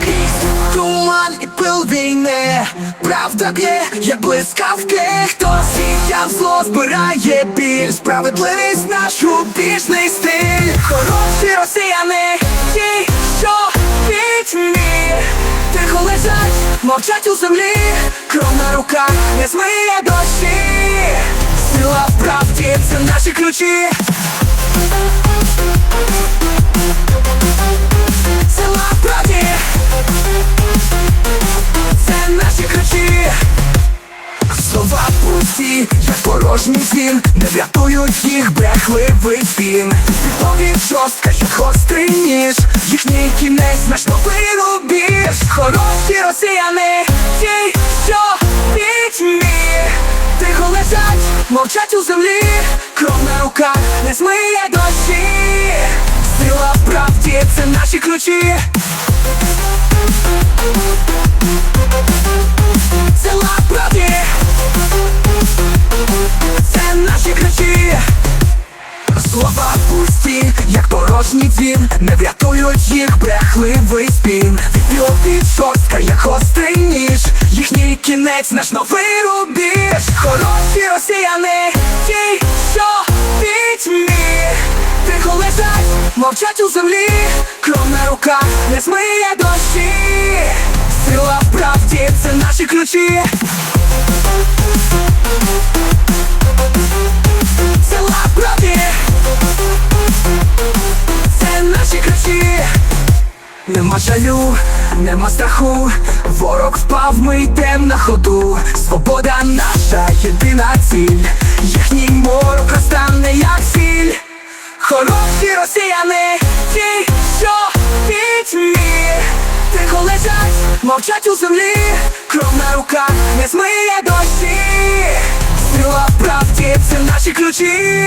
Крізь туман і пил війни. Правда б'є, як блискавки. Хто сіяв зло, збирає біль. Справедливість наш убіжний стиль. Хороші росіяни, ті, що пітьмі Тихо лежать, мовчать у землі. Кров на руках не змиє дощі. Сила в правді, це наші ключі Слова пусті, як порожній дзвін. Не врятують їх брехливий спін Відповідь жорстка, як гострий ніж. Їхній кінець наш новий рубіж Хороші росіяни, ті, що Тихо лежать, мовчать у землі. Кров руках. Не змиє дощі Сила в правді, це наші ключі. Сила в правді Це наші ключі. Слова пусті, як порожній дзвін. Не врятують їх брехливий спін. Відповідь жорстка, як гострий ніж. Їхній кінець наш новий рубіж. Хороші росіяни, мовчать у землі. Кров на руках не змиє дощі. Сила в правді, це наші ключі. Сила в правді Це наші ключі. Нема жалю, нема страху, ворог впав, ми йдем на ходу. Свобода наша єдина ціль, їхній Хороші росіяни, ті, що пітьмі Тихо лежать, мовчать у землі, кров на руках не змиє дощі. Сила правді, це наші ключі.